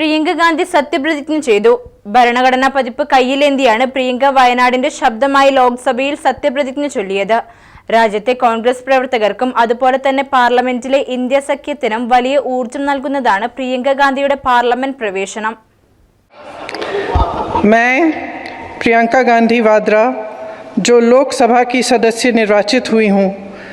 പ്രിയങ്ക ഗാന്ധി സത്യപ്രതിജ്ഞ ചെയ്തു ഭരണഘടനാ പതിപ്പ് കയ്യിലേന്തിയാണ് പ്രിയങ്ക വയനാടിന്റെ ശബ്ദമായി ലോക്സഭയിൽ സത്യപ്രതിജ്ഞ ചൊല്ലിയത് രാജ്യത്തെ കോൺഗ്രസ് പ്രവർത്തകർക്കും അതുപോലെ തന്നെ പാർലമെന്റിലെ ഇന്ത്യ സഖ്യത്തിനും വലിയ ഊർജം നൽകുന്നതാണ് പ്രിയങ്ക ഗാന്ധിയുടെ പാർലമെന്റ് പ്രവേശനം मैं प्रियंका गांधी वाड्रा जो लोकसभा की सदस्य निर्वाचित हुई हूँ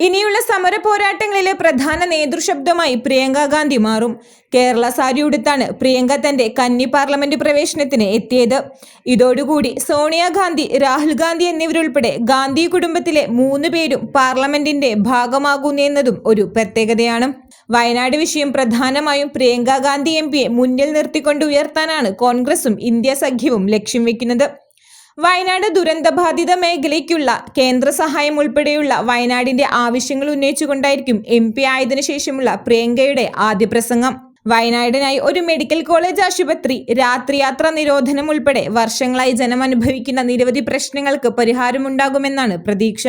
ഇനിയുള്ള സമര പോരാട്ടങ്ങളിലെ പ്രധാന നേതൃശബ്ദമായി പ്രിയങ്ക ഗാന്ധി മാറും. കേരള സാരി ഉടുത്താണ് പ്രിയങ്ക തന്റെ കന്നി പാർലമെന്റ് പ്രവേശനത്തിന് എത്തിയത്. ഇതോടുകൂടി സോണിയാഗാന്ധി രാഹുൽ ഗാന്ധി എന്നിവരുൾപ്പെടെ ഗാന്ധി കുടുംബത്തിലെ മൂന്ന് പേരും പാർലമെന്റിന്റെ ഭാഗമാകുന്നെന്നതും ഒരു പ്രത്യേകതയാണ്. വയനാട് വിഷയം പ്രധാനമായും പ്രിയങ്ക ഗാന്ധി എം പിയെ മുന്നിൽ നിർത്തിക്കൊണ്ട് ഉയർത്താനാണ് കോൺഗ്രസും ഇന്ത്യ സഖ്യവും ലക്ഷ്യം വെക്കുന്നത്. വയനാട് ദുരന്തബാധിത മേഖലയ്ക്കുള്ള കേന്ദ്ര സഹായം ഉൾപ്പെടെയുള്ള വയനാടിന്റെ ആവശ്യങ്ങൾ ഉന്നയിച്ചുകൊണ്ടായിരിക്കും എം പി ആയതിനു ശേഷമുള്ള പ്രിയങ്കയുടെ ആദ്യ പ്രസംഗം. വയനാടിനായി ഒരു മെഡിക്കൽ കോളേജ് ആശുപത്രി രാത്രിയാത്രാ നിരോധനം ഉൾപ്പെടെ വർഷങ്ങളായി ജനം അനുഭവിക്കുന്ന നിരവധി പ്രശ്നങ്ങൾക്ക് പരിഹാരമുണ്ടാകുമെന്നാണ് പ്രതീക്ഷ.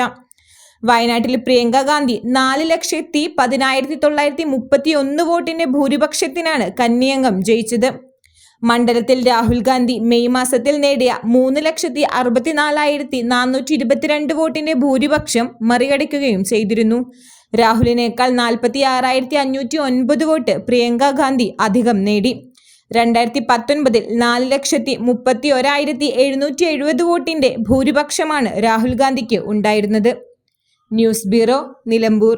വയനാട്ടിൽ പ്രിയങ്ക ഗാന്ധി നാല് ലക്ഷത്തി പതിനായിരത്തി തൊള്ളായിരത്തി മുപ്പത്തി ഒന്ന് വോട്ടിന്റെ ഭൂരിപക്ഷത്തിനാണ് കന്നിയംഗം ജയിച്ചത്. മണ്ഡലത്തിൽ രാഹുൽ ഗാന്ധി മെയ് മാസത്തിൽ നേടിയ മൂന്ന് ലക്ഷത്തി അറുപത്തിനാലായിരത്തി നാനൂറ്റി ഇരുപത്തിരണ്ട് വോട്ടിന്റെ ഭൂരിപക്ഷം മറികടക്കുകയും ചെയ്തിരുന്നു. രാഹുലിനേക്കാൾ നാൽപ്പത്തി ആറായിരത്തി അഞ്ഞൂറ്റി ഒൻപത് വോട്ട് പ്രിയങ്ക ഗാന്ധി അധികം നേടി. രണ്ടായിരത്തി പത്തൊൻപതിൽ നാല് ലക്ഷത്തി മുപ്പത്തി ഒരായിരത്തി എഴുന്നൂറ്റി എഴുപത് വോട്ടിന്റെ ഭൂരിപക്ഷമാണ് രാഹുൽ ഗാന്ധിക്ക് ഉണ്ടായിരുന്നത്. News bureau Nilambur.